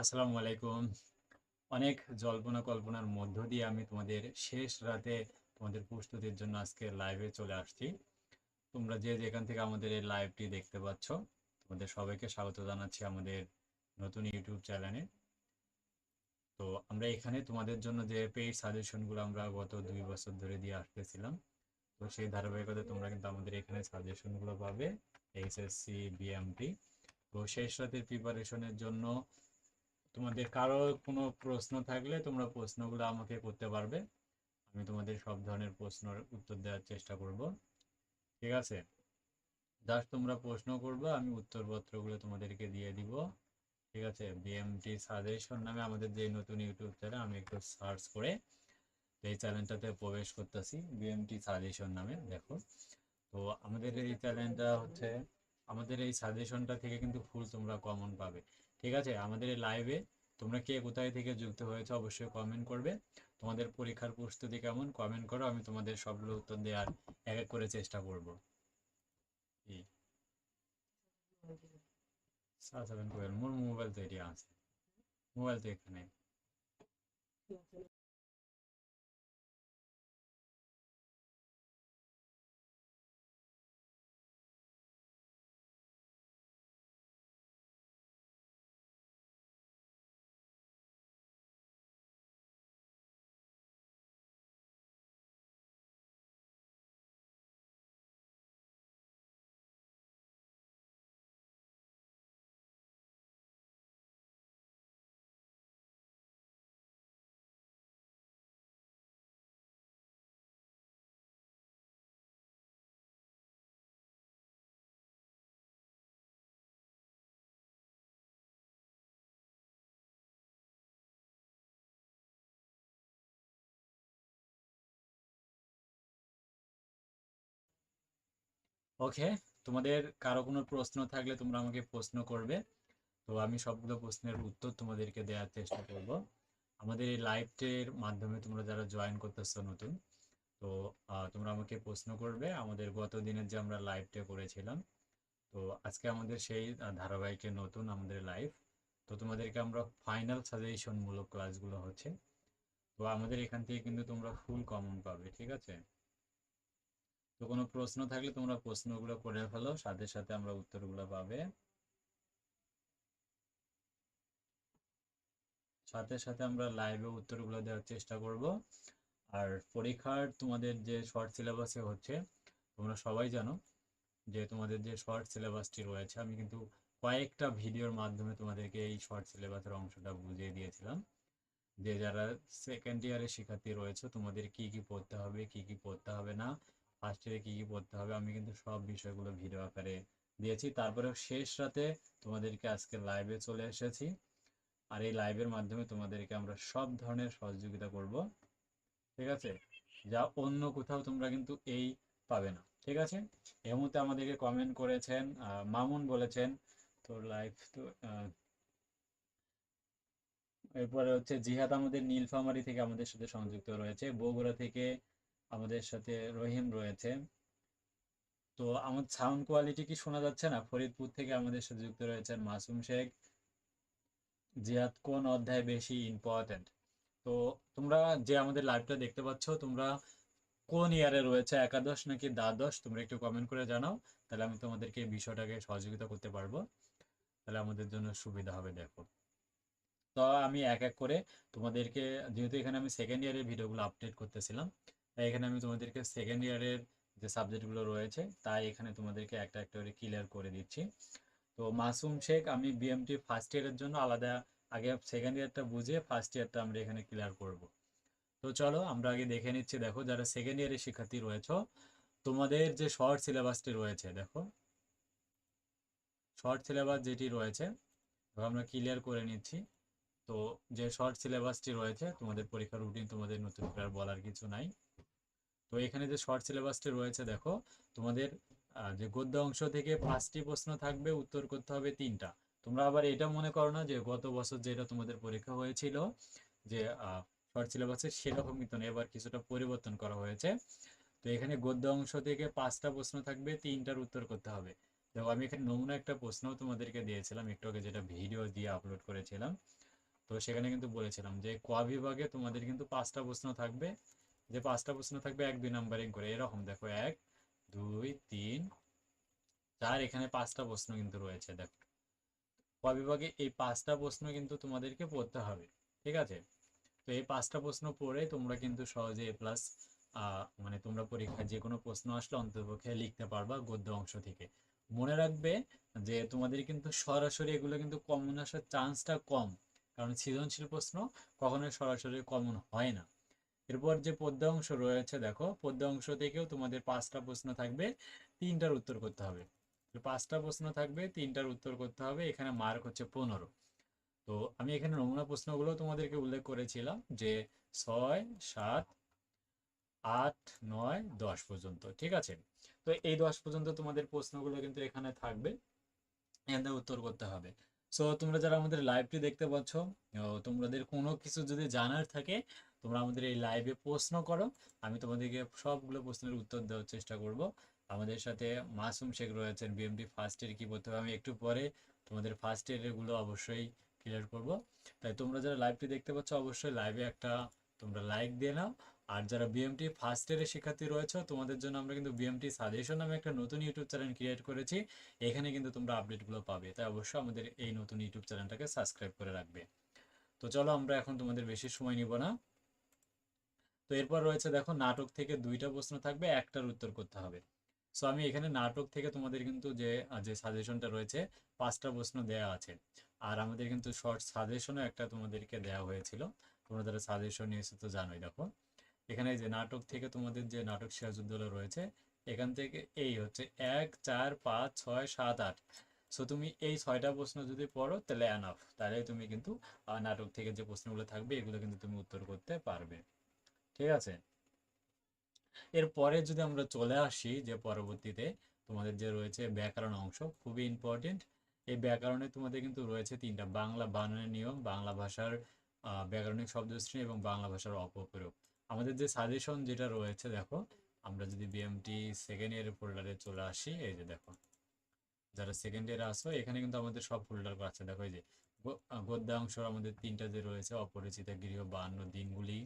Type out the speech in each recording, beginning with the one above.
আসসালামু আলাইকুম। অনেক জল্পনা কল্পনার মধ্য দিয়ে আমি তোমাদের শেষ রাতে তোমাদের প্রস্তুতির জন্য আজকে লাইভে চলে আসছি। তোমরা যে যেখান থেকে আমাদের এই লাইভটি দেখতে পাচ্ছ, তোমাদের সবাইকে স্বাগত জানাচ্ছি আমাদের নতুন ইউটিউব চ্যানেলে তো আমরা এখানে তোমাদের জন্য যে পেইড সাজেশনগুলো আমরা গত দুই বছর ধরে দিয়ে আসতেছিলাম, তো সেই ধারাবাহিকতা তোমরা কিন্তু আমাদের এখানে সাজেশনগুলো পাবে এইচএসসি বিএমপি তো শেষ রাতের প্রিপারেশনের জন্য তোমাদের কারও কোনো প্রশ্ন থাকলে তোমরা প্রশ্নগুলো আমাকে করতে পারবে। আমি তোমাদের সব ধরনের প্রশ্নের উত্তর দেওয়ার চেষ্টা করব। ঠিক আছে? জাস্ট তোমরা প্রশ্ন করবে, আমি উত্তরপত্রগুলো তোমাদেরকে দিয়ে দিব। ঠিক আছে? বিএমটি সাজেশন নামে আমাদের যে নতুন ইউটিউব চ্যানেল আমি একটু সার্চ করে এই চ্যানেলটাতে প্রবেশ করতেছি। বিএমটি সাজেশন নামে, দেখো। তো আমাদের এই চ্যানেলটা হচ্ছে, আমাদের এই সাজেশনটা থেকে কিন্তু ফুল তোমরা কমন পাবে। ঠিক আছে? আমাদের এই লাইভে তোমরা কে কোথায় থেকে যুক্ত হয়েছে অবশ্যই কমেন্ট করবে। তোমাদের পরীক্ষার প্রস্তুতি কেমন? কমেন্ট করো, আমি তোমাদের সবগুলো উত্তর দেওয়ার এক এক করে চেষ্টা করব। মোবাইল তো এটি আছে। মোবাইল তো এখানে। ওকে, তোমাদের কারও কোনো প্রশ্ন থাকলে তোমরা আমাকে প্রশ্ন করবে। তো আমি সবগুলো প্রশ্নের উত্তর তোমাদেরকে দেওয়ার চেষ্টা করব। আমাদের এই লাইভটির মাধ্যমে তোমরা যারা জয়েন করতেছো নতুন, তো তোমরা আমাকে প্রশ্ন করবে আমাদের গত দিনের যে আমরা লাইভটা করেছিলাম। তো আজকে আমাদের সেই ধারাবাহিকে নতুন আমাদের লাইভ তো তোমাদেরকে আমরা ফাইনাল সাজেশন মূলক ক্লাসগুলো হচ্ছে, তো আমাদের এখান থেকে কিন্তু তোমরা ফুল কমন পাবে, ঠিক আছে? তো কোনো প্রশ্ন থাকলে তোমরা প্রশ্নগুলো করে ফেলো, সাথে সাথে আমরা উত্তরগুলো পাবে। সাথে সাথে আমরা লাইভে উত্তরগুলো দেওয়ার চেষ্টা করব। আর পরীক্ষার তোমাদের যে শর্ট সিলেবাসে হচ্ছে, তোমরা সবাই জানো যে তোমাদের যে শর্ট সিলেবাসটি রয়েছে, আমি কিন্তু কয়েকটা ভিডিওর মাধ্যমে তোমাদেরকে এই শর্ট সিলেবাসের অংশটা বুঝিয়ে দিয়েছিলাম। যে যারা সেকেন্ড ইয়ারের শিক্ষার্থী রয়েছে, তোমাদের কি কি পড়তে হবে, কি কি পড়তে হবে না ফার্স্ট ইয়ারে কি কি পড়তে হবে, আমি কিন্তু সব বিষয়গুলো ভিডিও আকারে দিয়েছি। তারপরে শেষ রাতে তোমাদেরকে আজকে লাইভে চলে এসেছি। আর এই লাইভের মাধ্যমে তোমাদেরকে আমরা সব ধরনের সহযোগিতা করব। ঠিক আছে? যা অন্য কোথাও তোমরা কিন্তু এই পাবে না। ঠিক আছে? এই মুহূর্তে আমাদেরকে কমেন্ট করেছেন মামুন বলেছেন তোর লাইভ তো এরপরে হচ্ছে জিহাদ আমাদের নীলফামারী থেকে আমাদের সাথে সংযুক্ত রয়েছে। বগুড়া থেকে আমাদের সাথে রহিম রয়েছে। তো আমার সাউন্ড কোয়ালিটি কি শোনা যাচ্ছে না? ফরিদপুর থেকে আমাদের সাথে যুক্ত রয়েছেন মাসুম শেখ। জিহাদ কোন অধ্যায় বেশি ইম্পর্টেন্ট তো তোমরা যে আমাদের লাইভটা দেখতে পাচ্ছ, তোমরা কোন ইয়ারে রয়েছে, একাদশ নাকি দ্বাদশ? তোমরা একটু কমেন্ট করে জানাও, তাহলে আমি তোমাদেরকে এই বিষয়টাকে সহযোগিতা করতে পারব। তাহলে আমাদের জন্য সুবিধা হবে, দেখো। তো আমি এক এক করে তোমাদেরকে, যেহেতু এখানে আমি সেকেন্ড ইয়ারের ভিডিওগুলো আপডেট করতেছিলাম এখানে আমি তোমাদেরকে সেকেন্ড ইয়ারের যে সাবজেক্টগুলো রয়েছে, তাই এখানে তোমাদেরকে একটা একটা করে ক্লিয়ার করে দিচ্ছি। তো মাসুম শেখ, আমি বিএমটি ফার্স্ট ইয়ারের জন্য আলাদা আগে সেকেন্ড ইয়ারটা বুঝে ফার্স্ট ইয়ারটা আমরা এখানে ক্লিয়ার করব। তো চলো আমরা আগে দেখে নিচ্ছি, দেখো যারা সেকেন্ড ইয়ারের শিক্ষার্থী রয়েছে, তোমাদের যে শর্ট সিলেবাসটি রয়েছে, দেখো। শর্ট সিলেবাস যেটি রয়েছে আমরা ক্লিয়ার করে নিচ্ছি। তো যে শর্ট সিলেবাসটি রয়েছে, তোমাদের পরীক্ষার রুটিন তোমাদের নতুন করে বলার কিছু নাই। তো এখানে যে শর্ট সিলেবাসটি রয়েছে, দেখো, তোমাদের যে গদ্য অংশ থেকে পাঁচটি প্রশ্ন থাকবে, উত্তর করতে হবে তিনটা। তোমরা আবার এটা মনে করো না যে গত বছর যেটা তোমাদের পরীক্ষা হয়েছিল, যে শর্ট সিলেবাসে সেরকম কিন্তু এবার কিছুটা পরিবর্তন করা হয়েছে। তো এখানে গদ্য অংশ থেকে পাঁচটা প্রশ্ন থাকবে, তিনটার উত্তর করতে হবে। দেখো, আমি এখানে নমুনা একটা প্রশ্ন তোমাদেরকে দিয়েছিলাম, একটু আগে যেটা ভিডিও দিয়ে আপলোড করেছিলাম। তো সেখানে কিন্তু বলেছিলাম যে, ক বিভাগে তোমাদের কিন্তু পাঁচটা প্রশ্ন থাকবে যে পাঁচটা প্রশ্ন থাকবে এক, দুই নাম্বারিং করে এরকম। দেখো এক, দুই, তিন, চার, এখানে পাঁচটা প্রশ্ন কিন্তু রয়েছে, দেখো। ক বিভাগে এই পাঁচটা প্রশ্ন কিন্তু তোমাদেরকে পড়তে হবে, ঠিক আছে? তো এই পাঁচটা প্রশ্ন পড়ে তোমরা কিন্তু সহজে এ প্লাস মানে তোমরা পরীক্ষায় যে কোনো প্রশ্ন আসলে অন্ততপক্ষে লিখতে পারবা গদ্য অংশ থেকে। মনে রাখবে যে তোমাদের কিন্তু সরাসরি এগুলো কিন্তু কমন আসার চান্সটা কম, কারণ সৃজনশীল প্রশ্ন কখনোই সরাসরি কমন হয় না। এরপর যে পদ্য অংশ রয়েছে, দেখো, পদ্য অংশ থেকেও তোমাদের পাঁচটা প্রশ্ন থাকবে, তিনটার উত্তর করতে হবে। পাঁচটা প্রশ্ন থাকবে, তিনটার উত্তর করতে হবে, এখানে মার্ক হচ্ছে পনেরো। তো আমি এখানে নমুনা প্রশ্নগুলো তোমাদেরকে উল্লেখ করেছিলাম যে ছয়, সাত, আট, নয়, দশ পর্যন্ত, ঠিক আছে? তো এই দশ পর্যন্ত তোমাদের প্রশ্নগুলো কিন্তু এখানে থাকবে এখানে উত্তর করতে হবে। সো তোমরা যারা আমাদের লাইভটি দেখতে পাচ্ছ তোমাদের কোনো কিছু যদি জানার থাকে তোমরা আমাদের এই লাইভে প্রশ্ন করো, আমি তোমাদেরকে সবগুলো প্রশ্নের উত্তর দেওয়ার চেষ্টা করব। আমাদের সাথে মাসুম শেখ রয়েছেন বিএমডি ফার্স্ট ইয়ার কী করতে হবে, আমি একটু পরে তোমাদের ফার্স্ট ইয়ারেরগুলো অবশ্যই ক্লিয়ার করব। তাই তোমরা যারা লাইভটি দেখতে পাচ্ছ, অবশ্যই লাইভে একটা তোমরা লাইক দিয়ে নাও। আর যারা বিএমটি ফার্স্ট ইয়ারের শিক্ষার্থী রয়েছে, তোমাদের জন্য আমরা কিন্তু বিএমটি সাজেশন নামে একটা নতুন ইউটিউব চ্যানেল ক্রিয়েট করেছি। এখানে কিন্তু তোমরা আপডেটগুলো পাবে, তাই অবশ্যই আমাদের এই নতুন ইউটিউব চ্যানেলটাকে সাবস্ক্রাইব করে রাখবে। তো চলো আমরা এখন তোমাদের বেশি সময় নিব না। তো এরপর রয়েছে দেখো, নাটক থেকে দুইটা প্রশ্ন থাকবে, একটার উত্তর করতে হবে। সো আমি এখানে নাটক থেকে তোমাদের কিন্তু যে যে সাজেশনটা রয়েছে, পাঁচটা প্রশ্ন দেয়া আছে। আর আমাদের কিন্তু শর্ট সাজেশনও একটা তোমাদেরকে দেওয়া হয়েছিল। তোমরা যারা সাজেশন নিয়েছো তো জানোই, দেখো। এখানে যে নাটক থেকে তোমাদের যে নাটক সিরাজউদ্দৌলা রয়েছে, এখান থেকে এই হচ্ছে এক, চার, পাঁচ, ছয়, সাত, আট। সো তুমি এই ছয়টা প্রশ্ন যদি পড়ো, তাহলে অ্যানাফ তাহলে তুমি কিন্তু নাটক থেকে যে প্রশ্নগুলো থাকবে, এগুলো কিন্তু তুমি উত্তর করতে পারবে। ঠিক আছে? এরপরে যদি আমরা চলে আসি যে পরবর্তীতে তোমাদের যে রয়েছে ব্যাকরণ অংশ, খুবই ইম্পর্টেন্ট এই ব্যাকরণে তোমাদের কিন্তু রয়েছে তিনটা, বাংলা বানানের নিয়ম, বাংলা ভাষার ব্যাকরণিক শব্দশ্রেণী এবং বাংলা ভাষার অপপ্রয়োগ। আমাদের যে সাজেশন যেটা রয়েছে, দেখো, আমরা যদি বিএমটি সেকেন্ড ইয়ারের ফোল্ডারে চলে আসি, এই যে দেখো, যারা সেকেন্ড ইয়ারে আসো, এখানে কিন্তু আমাদের সব ফোল্ডার আছে। দেখো এই যে গদ্যাংশ আমাদের তিনটা যে রয়েছে, অপরিচিত গৃহ, বান্ন, দিনগুলি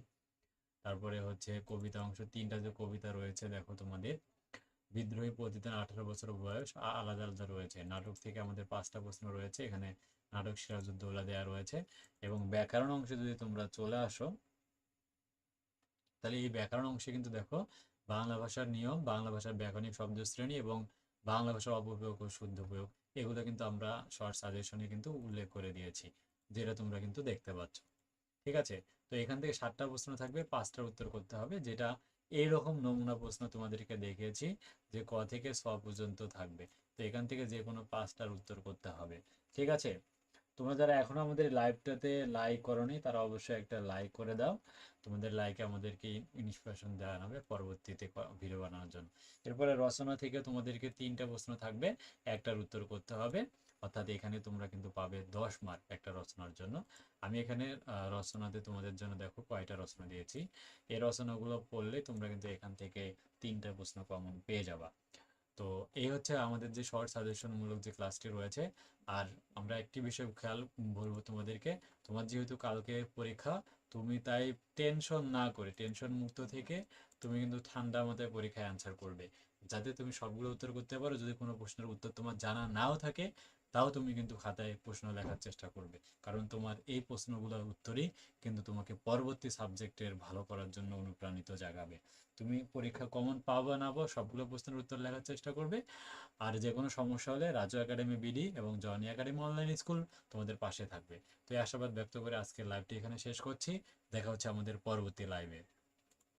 তারপরে হচ্ছে কবিতা অংশ, তিনটা যে কবিতা রয়েছে, দেখো তোমাদের। বিদ্রোহী প্রতিদিন আঠারো বছর বয়স আলাদা আলাদা রয়েছে। নাটক থেকে আমাদের পাঁচটা প্রশ্ন রয়েছে, এখানে নাটক সিরাজউদ্দৌলা দেওয়া রয়েছে। এবং ব্যাকরণ অংশে যদি তোমরা চলে আসো, তাহলে এই ব্যাকরণ অংশে কিন্তু দেখো বাংলা ভাষার নিয়ম, বাংলা ভাষার ব্যাকরণিক শব্দ শ্রেণি এবং বাংলা ভাষার অপপ্রয়োগ ও শুদ্ধ প্রয়োগ। এগুলো কিন্তু আমরা শর্ট সাজেশনে কিন্তু উল্লেখ করে দিয়েছি, যেটা তোমরা কিন্তু দেখতে পাচ্ছ। ঠিক আছে? তো এখান থেকে সাতটা প্রশ্ন থাকবে, পাঁচটার উত্তর করতে হবে, যেটা এইরকম নমুনা প্রশ্ন তোমাদেরকে দেখিয়েছি যে ক থেকে ছ পর্যন্ত থাকবে। তো এখান থেকে যে কোনো পাঁচটার উত্তর করতে হবে, ঠিক আছে? তোমরা যারা এখনও আমাদের লাইভটাতে লাইক করনি, তারা অবশ্যই একটা লাইক করে দাও। তোমাদের লাইকে আমাদেরকে ইন্সপিরেশন দেওয়া হবে পরবর্তীতে ভিডিও বানানোর জন্য। এরপরে রচনা থেকে তোমাদেরকে তিনটা প্রশ্ন থাকবে, একটার উত্তর করতে হবে। অর্থাৎ এখানে তোমরা কিন্তু পাবে দশ মার্ক একটা রচনার জন্য। আমি এখানে রচনাতে তোমাদের জন্য দেখো কয়টা রচনা দিয়েছি। এই রচনাগুলো পড়লে তোমরা কিন্তু এখান থেকে তিনটা প্রশ্ন কমন পেয়ে যাবা। তো এই হচ্ছে আমাদের যে শর্ট সাজেশনমূলক যে ক্লাসটি রয়েছে। আর আমরা একটি বিষয় খেয়াল বলব তোমাদেরকে, তোমার যেহেতু কালকে পরীক্ষা, তুমি তাই টেনশন না করে টেনশন মুক্ত থেকে তুমি কিন্তু ঠান্ডা মাথায় পরীক্ষায় অ্যান্সার করবে। যাতে তুমি সবগুলো উত্তর করতে পারো, যদি কোনো প্রশ্নের উত্তর তোমার জানা নাও থাকে তাও তুমি কিন্তু খাতায় প্রশ্ন লেখার চেষ্টা করবে। কারণ তোমার এই প্রশ্নগুলোর উত্তরই কিন্তু তোমাকে পরবর্তী সাবজেক্টের ভালো করার জন্য অনুপ্রাণিত জাগাবে। তুমি পরীক্ষা কমন পাবো না পাবো সবগুলো প্রশ্নের উত্তর লেখার চেষ্টা করবে। আর যে কোনো সমস্যা হলে রাজু একাডেমি বিডি এবং জনি একাডেমি অনলাইন স্কুল তোমাদের পাশে থাকবে। তো এই আশাবাদ ব্যক্ত করে আজকের লাইভটি এখানে শেষ করছি। দেখা হচ্ছে আমাদের পরবর্তী লাইভে